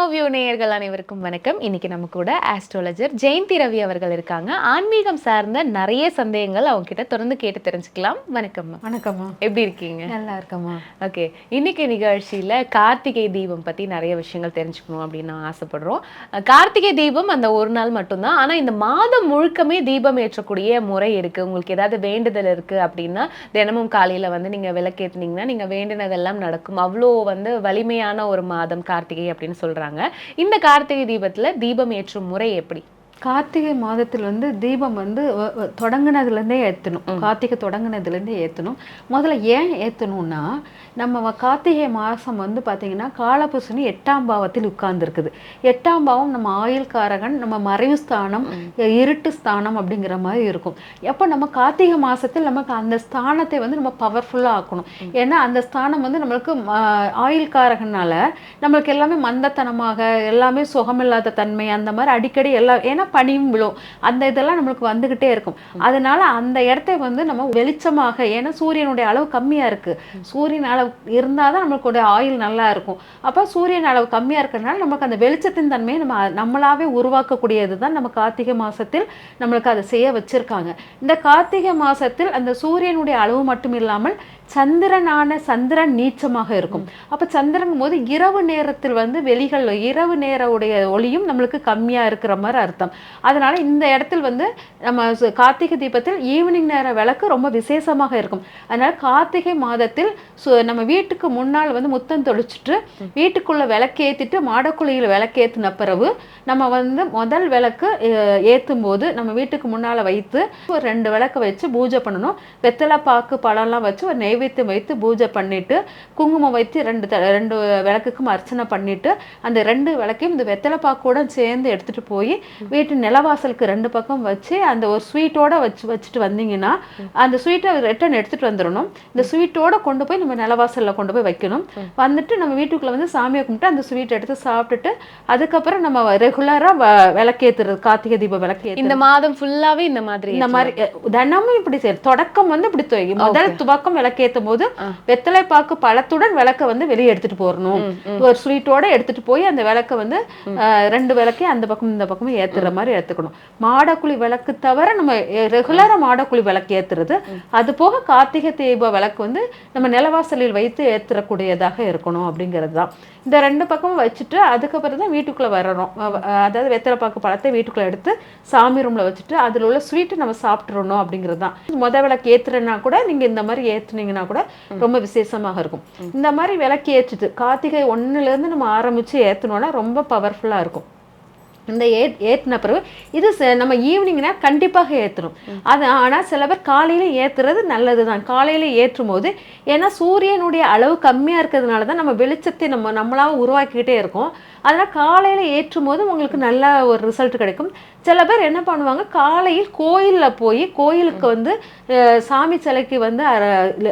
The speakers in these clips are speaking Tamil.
நமோவியூ நேயர்கள் அனைவருக்கும் வணக்கம். இன்னைக்கு நம்ம கூட ஆஸ்ட்ராலஜர் ஜெயந்தி ரவி அவர்கள் இருக்காங்க. ஆன்மீகம் சார்ந்த நிறைய சந்தேகங்கள் அவங்க கிட்ட தொடர்ந்து கேட்டு தெரிஞ்சுக்கலாம். வணக்கம்மா வணக்கம்மா எப்படி இருக்கீங்க? நல்லா இருக்கம்மா ஓகே இன்னைக்கு நிகழ்ச்சியில கார்த்திகை தீபம் பத்தி நிறைய விஷயங்கள் தெரிஞ்சுக்கணும் அப்படின்னு நான் ஆசைப்படுறோம். கார்த்திகை தீபம் அந்த ஒரு நாள் மட்டும்தான். ஆனா இந்த மாதம் முழுக்கமே தீபம் ஏற்றக்கூடிய முறை இருக்கு. உங்களுக்கு ஏதாவது வேண்டுதல் இருக்கு அப்படின்னா தினமும் காலையில வந்து நீங்க விளக்கேத்துனீங்கன்னா நீங்க வேண்டினதெல்லாம் நடக்கும். அவ்வளோ வந்து வலிமையான ஒரு மாதம் கார்த்திகை அப்படின்னு இந்த கார்த்திகை தீபத்தில் தீபம் ஏற்றும் முறை எப்படி? கார்த்திகை மாதத்தில் வந்து தீபம் வந்து தொடங்குனதுலேருந்தே ஏற்றணும். கார்த்திகை தொடங்குனதுலேருந்தே ஏற்றணும். முதல்ல ஏன் ஏற்றணும்னா நம்ம கார்த்திகை மாதம் வந்து பார்த்திங்கன்னா காலபுருஷனி எட்டாம் பாவத்தில் உட்கார்ந்துருக்குது. எட்டாம் பாவம் நம்ம ஆயுள்காரகன் நம்ம மறைவு ஸ்தானம் இருட்டு ஸ்தானம் அப்படிங்கிற மாதிரி இருக்கும். எப்போ நம்ம கார்த்திகை மாதத்தில் நமக்கு அந்த ஸ்தானத்தை வந்து நம்ம பவர்ஃபுல்லாக ஆக்கணும். ஏன்னா அந்த ஸ்தானம் வந்து நம்மளுக்கு ஆயுள்காரகனால நம்மளுக்கு எல்லாமே மந்தத்தனமாக எல்லாமே சுகமில்லாத தன்மை அந்த மாதிரி அடிக்கடி எல்லா ஏன்னா பனியும் விழும். அந்த இதெல்லாம் நம்மளுக்கு வந்துகிட்டே இருக்கும். அதனால அந்த இடத்த வந்து நம்ம வெளிச்சமாக ஏன்னா சூரியனுடைய அளவு கம்மியா இருக்கு. சூரியன் அளவு இருந்தால் தான் நம்மளுடைய ஆயில் நல்லா இருக்கும். அப்போ சூரியன் அளவு கம்மியா இருக்கிறதுனால நமக்கு அந்த வெளிச்சத்தின் தன்மையை நம்ம நம்மளாவே உருவாக்கக்கூடியது தான் நம்ம கார்த்திகை மாசத்தில் நம்மளுக்கு அதை செய்ய வச்சிருக்காங்க. இந்த கார்த்திகை மாசத்தில் அந்த சூரியனுடைய அளவு மட்டும் இல்லாமல் சந்திரனான சந்திரன் நீச்சமாக இருக்கும். அப்போ சந்திரங்கும் போது இரவு நேரத்தில் வந்து வெளிகள் இரவு நேர உடைய ஒளியும் நம்மளுக்கு கம்மியாக இருக்கிற மாதிரி அர்த்தம். அதனால் இந்த இடத்தில் வந்து நம்ம கார்த்திகை தீபத்தில் ஈவினிங் நேர விளக்கு ரொம்ப விசேஷமாக இருக்கும். அதனால் கார்த்திகை மாதத்தில் சு- நம்ம வீட்டுக்கு முன்னால் வந்து முத்தம் தொளிச்சுட்டு வீட்டுக்குள்ளே விளக்கேற்றிட்டு மாடக்குழியில் விளக்கேற்றின பிறகு நம்ம வந்து முதல் விளக்கு ஏற்றும் போது நம்ம வீட்டுக்கு முன்னால் வைத்து ஒரு ரெண்டு விளக்கு வச்சு பூஜை பண்ணணும். வெத்தலை பாக்கு பழம்லாம் வச்சு ஒரு நெய் நெய்வேத்தியம் வைத்து பூஜை பண்ணிட்டு குங்குமம் வைத்து ரெண்டு த- ரெண்டு விளக்குக்கும் அர்ச்சனை பண்ணிட்டு அந்த ரெண்டு விளக்கையும் இந்த வெத்தலை பாக்கோட சேர்ந்து எடுத்துட்டு போய் வீட்டு நிலவாசலுக்கு ரெண்டு பக்கம் வச்சு அந்த ஒரு ஸ்வீட்டோட வச்சு வச்சுட்டு வந்தீங்கன்னா அந்த ஸ்வீட்டை ரிட்டன் எடுத்துட்டு வந்துடணும். இந்த ஸ்வீட்டோட கொண்டு போய் நம்ம நிலவாசல்ல கொண்டு போய் வைக்கணும். வந்துட்டு நம்ம வீட்டுக்குள்ள வந்து சாமியை கும்பிட்டு அந்த ஸ்வீட் எடுத்து சாப்பிட்டுட்டு அதுக்கப்புறம் நம்ம ரெகுலரா விளக்கேத்துறது கார்த்திகை தீப விளக்கேத்து இந்த மாதம் ஃபுல்லாவே இந்த மாதிரி இந்த மாதிரி தினமும் இப்படி தொடக்கம் வந்து இப்படி முதல் துவக்கம் விளக்கேத்தும் போது வெத்தலை பாக்கு பழத்துடன் விளக்க வந்து வெளியே எடுத்துட்டு போறணும். ஒரு ஸ்வீட்டோட எடுத்துட்டு போய் அந்த விளக்க வந்து ரெண்டு விளக்கையும் அந்த பக்கம் இந்த பக்கமும் ஏத்துற மாதிரி எடுத்துக்கணும். மாடக்குழி விளக்கு தவிர நம்ம ரெகுலரா மாடக்குழி விளக்கு ஏத்துறது. அது போக கார்த்திகை தீப விளக்கு வந்து நம்ம நிலவாசலில் வைத்து ஏத்துறக்கூடியதாக இருக்கணும் அப்படிங்கிறது தான். இந்த ரெண்டு பக்கமும் வச்சுட்டு அதுக்கப்புறம் தான் வீட்டுக்குள்ள வரணும் அதாவது வெத்தலை பாக்கு பழத்தை வீட்டுக்குள்ள எடுத்து சாமி ரூம்ல வச்சுட்டு அதுல உள்ள ஸ்வீட்டை நம்ம சாப்பிட்றணும் அப்படிங்கிறது தான். முத விளக்கு ஏத்துறேன்னா கூட நீங்க இந்த மாதிரி அப்படின்னா கூட ரொம்ப விசேஷமாக இருக்கும். இந்த மாதிரி விளக்கு ஏற்றிட்டு கார்த்திகை ஒண்ணுல இருந்து நம்ம ஆரம்பிச்சு ஏத்தணும்னா ரொம்ப பவர்ஃபுல்லா இருக்கும். இந்த ஏ ஏற்றின பிறகு இது நம்ம ஈவினிங்னா கண்டிப்பாக ஏற்றணும் அது ஆனால் சில பேர் காலையில் ஏற்றுறது நல்லது தான் காலையில் ஏற்றும் போது ஏன்னா சூரியனுடைய அளவு கம்மியாக இருக்கிறதுனால தான் நம்ம வெளிச்சத்தை நம்ம நம்மளாக உருவாக்கிக்கிட்டே இருக்கோம். அதனால் காலையில் ஏற்றும் போது உங்களுக்கு நல்ல ஒரு ரிசல்ட் கிடைக்கும். சில பேர் என்ன பண்ணுவாங்க காலையில் கோயிலில் போய் கோயிலுக்கு வந்து சாமி சிலைக்கு வந்து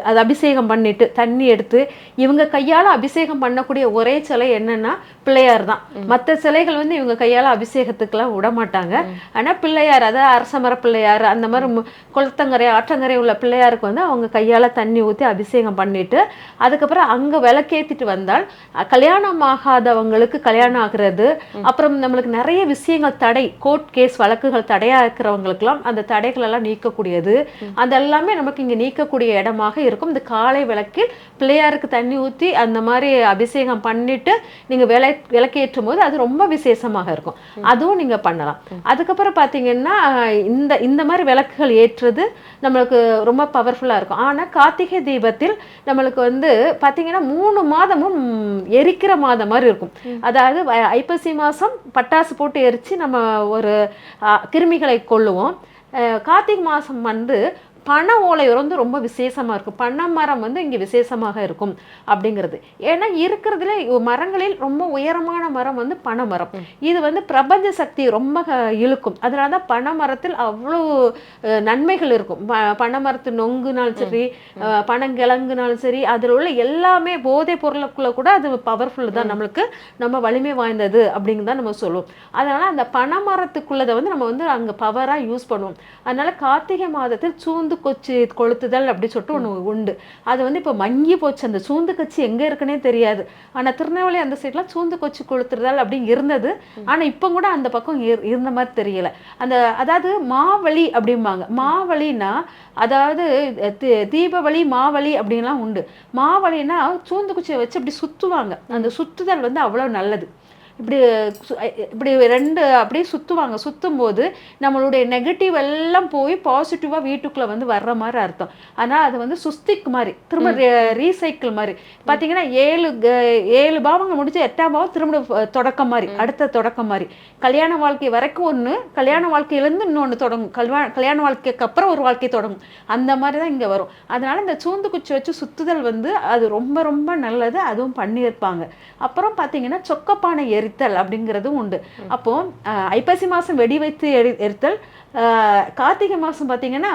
அது அபிஷேகம் பண்ணிட்டு தண்ணி எடுத்து இவங்க கையால் அபிஷேகம் பண்ணக்கூடிய ஒரே சிலை என்னன்னா பிள்ளையார் தான். மற்ற சிலைகள் வந்து இவங்க கையால் அபிஷேகத்துக்கெல்லாம் விட மாட்டாங்க. ஆனால் பிள்ளையார் அதாவது அரசமர பிள்ளையார் அந்த மாதிரி குளத்தங்கரை ஆற்றங்கரை உள்ள பிள்ளையாருக்கு வந்து அவங்க கையால் தண்ணி ஊற்றி அபிஷேகம் பண்ணிட்டு அதுக்கப்புறம் அங்கே விளக்கேத்திட்டு வந்தால் கல்யாணம் ஆகாதவங்களுக்கு கல்யாணம் ஆகிறது அப்புறம் நம்மளுக்கு நிறைய விஷயங்கள் தடை கோர்ட் கேஸ் வழக்குகள் தடையா இருக்கிறவங்களுக்கெல்லாம் அந்த தடைகள் எல்லாம் நீக்கக்கூடியது. அதெல்லாமே நமக்கு இங்க நீக்கக்கூடிய இடமாக இருக்கும். இந்த காலை விளக்கில் பிள்ளையாருக்கு தண்ணி ஊற்றி அந்த மாதிரி அபிஷேகம் பண்ணிட்டு நீங்க விளை விளக்கேற்றும் போது அது ரொம்ப விசேஷமாக இருக்கும். அதுவும் நீங்க பண்ணலாம். அதுக்கப்புறம் பாத்தீங்கன்னா இந்த இந்த மாதிரி விளக்குகள் ஏற்றுறது நம்மளுக்கு ரொம்ப பவர்ஃபுல்லா இருக்கும். ஆனா கார்த்திகை தீபத்தில் நம்மளுக்கு வந்து பாத்தீங்கன்னா மூணு மாதமும் எரிக்கிற மாதம் மாதிரி இருக்கும். அதாவது ஐப்பசி மாதம் பட்டாசு போட்டு எரித்து நம்ம ஒரு கிருமிகளை கொள்ளுவோம் கார்த்திகை மாதம் வந்து பனை ஓலை வந்து ரொம்ப விசேஷமா இருக்கும். பனை மரம் வந்து இங்க விசேஷமாக இருக்கும் அப்படிங்கிறது. ஏன்னா இருக்கிறதுல மரங்களில் ரொம்ப உயரமான மரம் வந்து பனை மரம். இது வந்து பிரபஞ்ச சக்தி ரொம்ப இழுக்கும். அதனால தான் பனை மரத்தில் அவ்வளோ நன்மைகள் இருக்கும். பனை மரத்து நொங்குனாலும் சரி பனங்கிழங்குனாலும் சரி அதில் உள்ள எல்லாமே போதைப் பொருளுக்குள்ள கூட அது பவர்ஃபுல் தான் நம்மளுக்கு நம்ம வலிமை வாய்ந்தது அப்படின்னு தான் நம்ம சொல்லுவோம். அதனால அந்த பனை மரத்துக்குள்ளதை வந்து நம்ம வந்து அங்கே பவராக யூஸ் பண்ணுவோம். அதனால கார்த்திகை மாதத்தில் சூந்து கொச்சி கொளுத்துதல் அப்படி சொல்லிட்டு ஒன்று உண்டு. அது வந்து இப்போ மங்கி போச்சு. அந்த சூந்து கச்சி எங்கே இருக்குன்னே தெரியாது. ஆனால் திருநெல்வேலி அந்த சைட்லாம் சூந்து கொச்சி கொளுத்துதல் அப்படி இருந்தது. ஆனால் இப்போ கூட அந்த பக்கம் இரு- இருந்த மாதிரி தெரியல. அந்த அதாவது மாவழி அப்படிம்பாங்க. மாவழின்னா அதாவது தீபவழி மாவழி அப்படின்லாம் உண்டு. மாவழின்னா சூந்துக்குச்சியை வச்சு அப்படி சுற்றுவாங்க அந்த சுற்றுதல் வந்து அவ்வளோ நல்லது. இப்படி இப்படி ரெண்டு அப்படியே சுற்றுவாங்க சுற்றும் போது நம்மளுடைய நெகட்டிவ் எல்லாம் போய் பாசிட்டிவாக வீட்டுக்குள்ளே வந்து வர்ற மாதிரி அர்த்தம். ஆனால் அது வந்து சுஸ்திக் மாதிரி திரும்ப ரீசைக்கிள் மாதிரி. பார்த்தீங்கன்னா ஏழு ஏழு பாவங்கள் முடிச்சு எட்டாம் பாவம் திரும்ப தொடக்கம் மாதிரி அடுத்த தொடக்கம் மாதிரி. கல்யாண வாழ்க்கை வரைக்கும் ஒன்று கல்யாண வாழ்க்கையிலேருந்து இன்னொன்று தொடங்கும். கல்யாண கல்யாண வாழ்க்கைக்கு அப்புறம் ஒரு வாழ்க்கை தொடங்கும். அந்த மாதிரி தான் இங்கே வரும். அதனால இந்த சூந்து குச்சி வச்சு சுத்துதல் வந்து அது ரொம்ப ரொம்ப நல்லது. அதுவும் பண்ணியிருப்பாங்க. அப்புறம் பார்த்தீங்கன்னா சொக்கப்பானை எரித்தல் அப்படிங்கிறதும் உண்டு. அப்போ ஐப்பசி மாதம் வெடி வைத்து எரி எரித்தல் கார்த்திகை மாதம் பார்த்தீங்கன்னா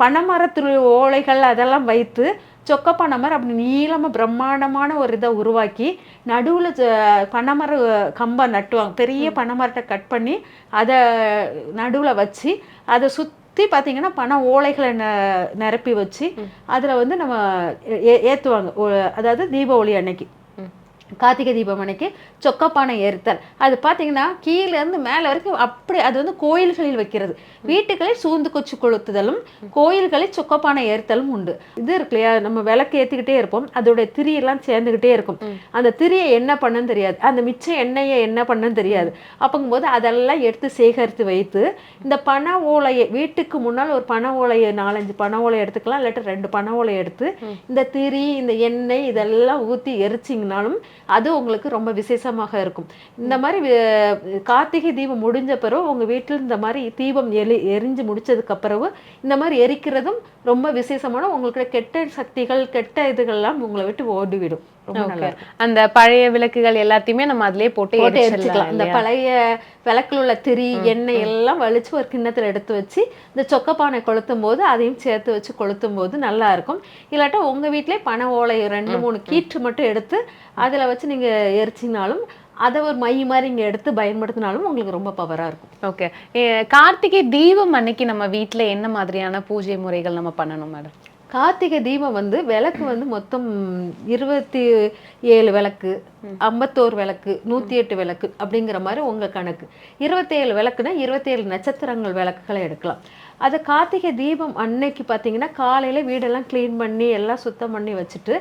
பனைமரத்து ஓலைகள் அதெல்லாம் வைத்து சொக்கப்பானை மாதிரி அப்படி நீளமாக பிரம்மாண்டமான ஒரு இதை உருவாக்கி நடுவில் பனைமர கம்பை நட்டுவாங்க. பெரிய பனைமரத்தை கட் பண்ணி அதை நடுவில் வச்சு அதை சுற்றி பார்த்தீங்கன்னா பனை ஓலைகளை ந நிரப்பி வச்சு அதில் வந்து நம்ம ஏ- ஏத்துவாங்க. ஒ- அதாவது தீப ஒளி அன்னைக்கு. கார்த்திகை தீபம் அன்னைக்கு சொக்கப்பானை எரித்தல் அது பார்த்தீங்கன்னா கீழே இருந்து மேலே வரைக்கும் அப்படி அது வந்து கோயில்களில் வைக்கிறது. வீட்டுகளில் சூந்து கொச்சு கொளுத்துதலும் கோயில்களில் சொக்கப்பானை எரித்தலும் உண்டு. இது இருக்கு இல்லையா? நம்ம விளக்கு ஏற்றிக்கிட்டே இருப்போம். அதோடைய திரியெல்லாம் சேர்ந்துக்கிட்டே இருக்கும். அந்த திரியை என்ன பண்ணுன்னு தெரியாது. அந்த மிச்ச எண்ணெயை என்ன பண்ணுன்னு தெரியாது. அப்பங்கும்போது அதெல்லாம் எடுத்து சேகரித்து வைத்து இந்த பனை ஓலையை வீட்டுக்கு முன்னால் ஒரு பனை ஓலையை நாலஞ்சு பனை ஓலை எடுத்துக்கலாம். இல்லாட்டி ரெண்டு பனை ஓலை எடுத்து இந்த திரி இந்த எண்ணெய் இதெல்லாம் ஊற்றி எரிச்சிங்கனாலும் அது உங்களுக்கு ரொம்ப விசேஷமாக இருக்கும். இந்த மாதிரி கார்த்திகை தீபம் முடிஞ்ச பிறகு உங்கள் வீட்டில் இந்த மாதிரி தீபம் எரி எரிஞ்சு முடித்ததுக்கு பிறகு இந்த மாதிரி எரிக்கிறதும் ரொம்ப விசேஷமான உங்களுக்கு கெட்ட சக்திகள் கெட்ட இதுகள்லாம் உங்களை விட்டு ஓடிவிடும். அந்த பழைய விளக்குகள் எல்லாத்தையுமே நம்ம அதிலே போட்டு எரிச்சுக்கலாம் இந்த? பழைய விளக்குல உள்ள திரி எண்ணெய் எல்லாம் வலிச்சு ஒரு கிண்ணத்துல எடுத்து வச்சு இந்த சொக்கப்பானை கொளுத்தும் போது அதையும் சேர்த்து வச்சு கொளுத்தும் போது நல்லா இருக்கும். இல்லாட்டா உங்க வீட்டிலே பனை ஓலை ரெண்டு மூணு கீற்று மட்டும் எடுத்து அதுல வச்சு நீங்க எரிச்சினாலும் அதை ஒரு மை மாதிரி இங்க எடுத்து பயன்படுத்தினாலும் உங்களுக்கு ரொம்ப பவரா இருக்கும். ஓகே கார்த்திகை தீபம் அன்னைக்கு நம்ம வீட்ல என்ன மாதிரியான பூஜை முறைகள் நம்ம பண்ணணும் மேடம் கார்த்திகை தீபம் வந்து விளக்கு வந்து மொத்தம் இருபத்தி ஏழு விளக்கு ஐம்பத்தோரு விளக்கு நூற்றி எட்டு விளக்கு அப்படிங்கிற மாதிரி உங்கள் கணக்கு. இருபத்தேழு விளக்குனா இருபத்தேழு நட்சத்திரங்கள் விளக்குகளை எடுக்கலாம். அது கார்த்திகை தீபம் அன்னைக்கு பார்த்தீங்கன்னா காலையில் வீடெல்லாம் க்ளீன் பண்ணி எல்லாம் சுத்தம் பண்ணி வச்சுட்டு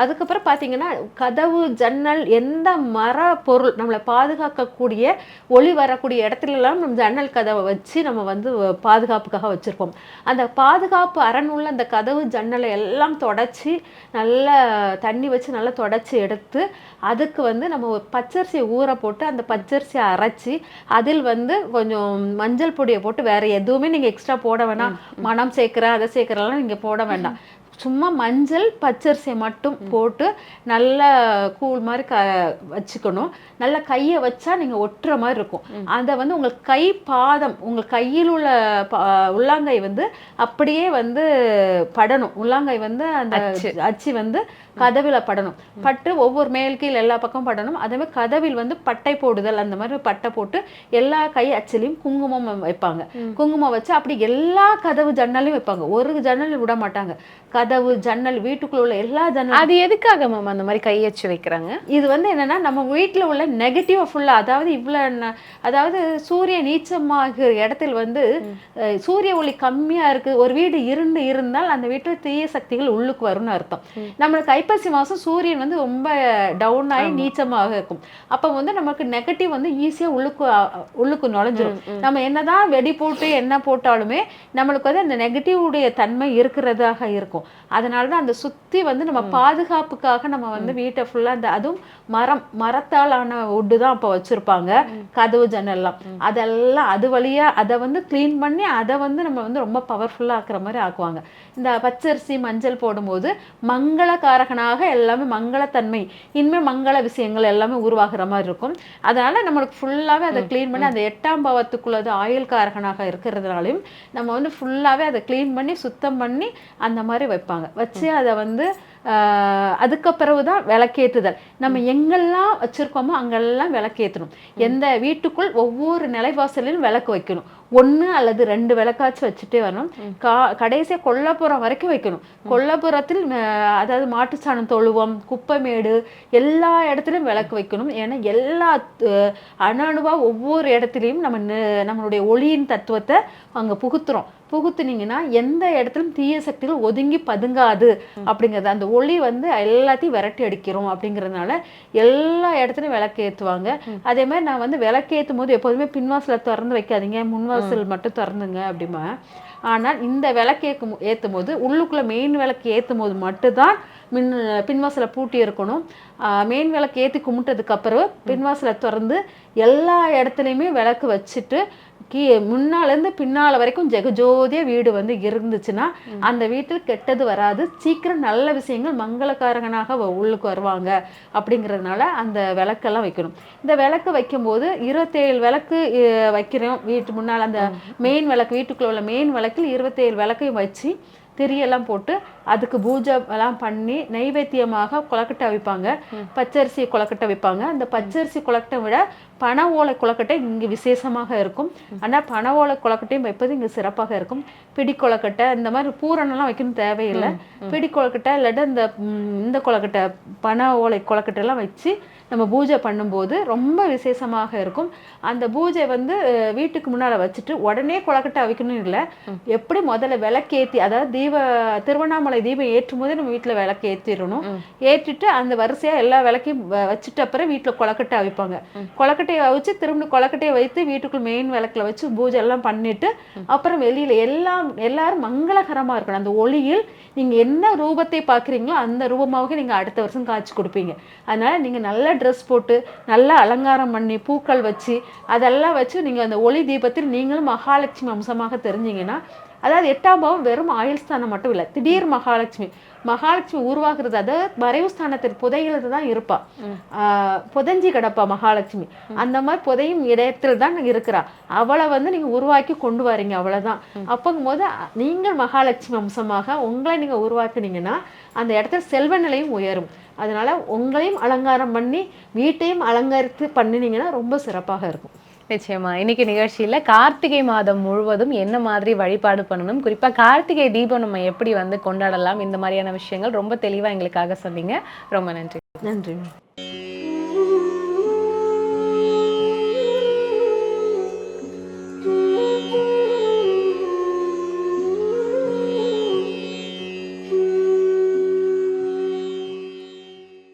அதுக்கப்புறம் பார்த்தீங்கன்னா கதவு ஜன்னல் எந்த மர பொருள் நம்மளை பாதுகாக்கக்கூடிய ஒளி வரக்கூடிய இடத்துலலாம் நம்ம ஜன்னல் கதவை வச்சு நம்ம வந்து பாதுகாப்புக்காக வச்சுருப்போம். அந்த பாதுகாப்பு அரணுள்ள அந்த கதவு ஜன்னலை எல்லாம் தொடச்சி நல்லா தண்ணி வச்சு நல்லா தொடச்சி எடுத்து அதுக்கு வந்து நம்ம பச்சரிசியை ஊற போட்டு அந்த பச்சரிசியை அரைச்சி அதில் வந்து கொஞ்சம் மஞ்சள் பொடியை போட்டு வேறு எதுவுமே நீங்கள் எக்ஸ்ட்ரா போட வேணாம். மனம் சேர்க்குறேன் அதை சேர்க்குறலாம் நீங்கள் போட வேண்டாம். சும்மா மஞ்சள் பச்சரிசியை மட்டும் போட்டு நல்லா கூழ் மாதிரி க வச்சுக்கணும். நல்லா கையை வச்சா நீங்கள் ஒட்டுற மாதிரி இருக்கும். அதை வந்து உங்கள் கை பாதம் உங்கள் கையில் உள்ள உள்ளாங்கை வந்து அப்படியே வந்து படணும். உள்ளாங்கை வந்து அந்த. அச்சு வந்து கதவில் படணும். பட்டு ஒவ்வொரு மேல் கீழ் எல்லா பக்கம் படணும். அதே மாதிரி கதவில் வந்து பட்டை போடுதல் அந்த மாதிரி பட்டை போட்டு எல்லா கை அச்சிலையும் குங்குமம் வைப்பாங்க. குங்குமம் வச்சு அப்படி எல்லா கதவு ஜன்னலையும் வைப்பாங்க. ஒரு ஜன்னல் விட மாட்டாங்க. கதவு ஜன்னல் வீட்டுக்குள்ள உள்ள எல்லா ஜன்னல் அது எதுக்காக மேம் அந்த மாதிரி கையச்சு வைக்கிறாங்க? இது வந்து என்னன்னா நம்ம வீட்டில் உள்ள நெகட்டிவ் ஃபுல்லா அதாவது இவ்வளோ அதாவது சூரிய நீச்சமாகிற இடத்தில் வந்து சூரிய ஒளி கம்மியா இருக்கு. ஒரு வீடு இருண்டு இருந்தால் அந்த வீட்டில் தீய சக்திகள் உள்ளுக்கு வரும்னு அர்த்தம். நம்மளுக்கு ஐப்பசி மாசம் சூரியன் வந்து ரொம்ப டவுன் ஆகி நீச்சமாக இருக்கும். அப்போ வந்து நமக்கு நெகட்டிவ் வந்து ஈஸியா உள்ளுக்கு உள்ளுக்கு நுழைஞ்சிரும். நம்ம என்னதான் வெடி போட்டு என்ன போட்டாலுமே நம்மளுக்கு வந்து அந்த நெகட்டிவ் உடைய தன்மை இருக்கிறதாக இருக்கும். அதனால தான் அந்த சுத்தி வந்து நம்ம பாதுகாப்புக்காக நம்ம வந்து வீட்டை ஃபுல்லா அந்த அதுவும் மரம் மரத்தாலான wood தான் அப்போ வச்சிருப்பாங்க. கதவு ஜன்னல்லாம். அதெல்லாம் அது வழியா அதை வந்து க்ளீன் பண்ணி அதை வந்து நம்ம வந்து ரொம்ப பவர்ஃபுல்லா ஆக்குற மாதிரி ஆக்குவாங்க. இந்த பச்சரிசி மஞ்சள் போடும்போது மங்களகாரகனாக எல்லாமே மங்களத்தன்மை இனிமேல் மங்கள விஷயங்கள் எல்லாமே உருவாகிற மாதிரி இருக்கும். அதனால நம்மளுக்கு ஃபுல்லாகவே அதை க்ளீன் பண்ணி அந்த எட்டாம் பாவத்துக்குள்ளது ஆயுள் காரகனாக இருக்கிறதுனாலையும் நம்ம வந்து ஃபுல்லாகவே அதை க்ளீன் பண்ணி சுத்தம் பண்ணி அந்த மாதிரி வைப்பாங்க. வச்சு அதை வந்து ஆஹ், அதுக்கப்புறவு தான் விளக்கேற்றுதல். நம்ம எங்கெல்லாம் வச்சிருக்கோமோ அங்கெல்லாம் விளக்கேற்றணும். எந்த வீட்டுக்குள் ஒவ்வொரு நிலைவாசலிலும் விளக்கு வைக்கணும். ஒண்ணு அல்லது ரெண்டு விளக்காச்சும் வச்சுட்டே வரணும். கா கடைசியா கொல்லப்புறம் வரைக்கும் வைக்கணும். கொல்லப்புறத்தில் அதாவது மாட்டுச்சாணம் தொழுவம் குப்பைமேடு எல்லா இடத்துலயும் விளக்கு வைக்கணும். ஏன்னா எல்லா அணு அணுவா ஒவ்வொரு இடத்துலையும் நம்ம நம்மளுடைய ஒளியின் தத்துவத்தை அங்க புகுத்துறோம். புகுத்துனீங்கன்னா எந்த இடத்துலயும் தீய சக்திகள் ஒதுங்கி பதுங்காது அப்படிங்கிறது. அந்த ஒளி வந்து எல்லாத்தையும் விரட்டி அடிக்கிறோம் அப்படிங்கிறதுனால எல்லா இடத்துலையும் விளக்கு ஏத்துவாங்க அதே மாதிரி நான் வந்து விளக்கு ஏத்தும் போது எப்போதுமே பின்வாசலை திறந்து வைக்காதீங்க. முன்வாசல் மட்டும் திறந்துங்க அப்படிமா. ஆனால் இந்த விளக்கு ஏக்கும் ஏற்றும் போது உள்ளுக்குள்ள மெயின் விளக்கு ஏற்றும் போது மட்டும்தான் மின் பின்வாசலை பூட்டி இருக்கணும். மெயின் விளக்கு ஏற்றி கும்பிட்டதுக்கு அப்புறம் பின்வாசலை திறந்து எல்லா இடத்துலையுமே விளக்கு வச்சுட்டு கீ முன்னாலேருந்து பின்னால் வரைக்கும் ஜெகஜோதியா வீடு வந்து இருந்துச்சுன்னா அந்த வீட்டில் கெட்டது வராது. சீக்கிரம் நல்ல விஷயங்கள் மங்களகாரகனாக வ- உள்ளுக்கு வருவாங்க அப்படிங்கிறதுனால அந்த விளக்கெல்லாம் வைக்கணும். இந்த விளக்கு வைக்கும்போது இருபத்தேழு விளக்கு வைக்கிறோம். வீட்டு முன்னால் அந்த மெயின் விளக்கு வீட்டுக்குள்ள உள்ள மெயின் விளக்கில் இருபத்தேழு விளக்கையும் வச்சு திரியெல்லாம் போட்டு அதுக்கு பூஜை எல்லாம் பண்ணி நைவேத்தியமாக கொலக்கட்டை வைப்பாங்க பச்சரிசி கொலக்கட்டை வைப்பாங்க அந்த பச்சரிசி கொலக்கட்டை விட பனை ஓலை கொலக்கட்டை இங்கே விசேஷமாக இருக்கும். ஆனால் பனை ஓலை கொலக்கட்டையும் வைப்பது இங்கே சிறப்பாக இருக்கும். பிடி கொலக்கட்டை இந்த மாதிரி பூரணம்லாம் வைக்கணும் தேவையில்லை. பிடி கொலக்கட்டை இல்லாட்டி இந்த இந்த கொலக்கட்டை பனை ஓலை கொலக்கட்டை எல்லாம் வச்சு நம்ம பூஜை பண்ணும்போது ரொம்ப விசேஷமாக இருக்கும். அந்த பூஜை வந்து வீட்டுக்கு முன்னால் வச்சுட்டு உடனே கொலக்கட்டை வைக்கணும் இல்லை. எப்படி முதல்ல விளக்கேத்தி அதாவது தீப திருவண்ணாமலை தீபம் ஏற்றும் போதே நம்ம வீட்டில் விளக்கு ஏற்றிடணும். ஏற்றிட்டு அந்த வரிசையா எல்லா விளக்கையும் வச்சுட்டு அப்புறம் வீட்டில் கொலக்கட்டை வைப்பாங்க கொலக்கட்டையை வச்சு திரும்ப கொலக்கட்டையை வைத்து வீட்டுக்குள் மெயின் விளக்குல வச்சு பூஜை எல்லாம் பண்ணிட்டு அப்புறம் வெளியில எல்லாம் எல்லாரும் மங்களகரமா இருக்கணும். அந்த ஒளியில் நீங்க என்ன ரூபத்தை பார்க்குறீங்களோ அந்த ரூபமாக நீங்க அடுத்த வருஷம் காய்ச்சி கொடுப்பீங்க. அதனால நீங்க நல்ல ட்ரெஸ் போட்டு நல்லா அலங்காரம் பண்ணி பூக்கள் வச்சு அதெல்லாம் வச்சு நீங்க அந்த ஒளி தீபத்தில் நீங்களும் மகாலட்சுமி அம்சமாக தெரிஞ்சீங்கன்னா அதாவது எட்டாம் பாவம் வெறும் ஆயுள் ஸ்தானம் மட்டும் இல்லை திடீர் மகாலட்சுமி. மகாலட்சுமி உருவாக்குறது அதாவது மறைவு ஸ்தானத்தில் புதையில தான் இருப்பா. புதைஞ்சி கிடப்பா மகாலட்சுமி. அந்த மாதிரி புதையும் இடத்தில் தான் இருக்கிறா. அவளை வந்து நீங்க உருவாக்கி கொண்டு வரீங்க அவ்வளவுதான். அப்போங்கும் போது நீங்கள் மகாலட்சுமி அம்சமாக உங்களை நீங்க உருவாக்குனீங்கன்னா அந்த இடத்துல செல்வ நிலையும் உயரும். அதனால உங்களையும் அலங்காரம் பண்ணி வீட்டையும் அலங்கரித்து பண்ணினீங்கன்னா ரொம்ப சிறப்பாக இருக்கும். நிச்சயமா. இன்னைக்கு நிகழ்ச்சியில கார்த்திகை மாதம் முழுவதும் என்ன மாதிரி வழிபாடு பண்ணணும்? குறிப்பா கார்த்திகை தீபம் நம்ம எப்படி வந்து கொண்டாடலாம்? இந்த மாதிரியான விஷயங்கள் ரொம்ப தெளிவா எங்களுக்காக சொன்னீங்க. ரொம்ப நன்றி. நன்றி.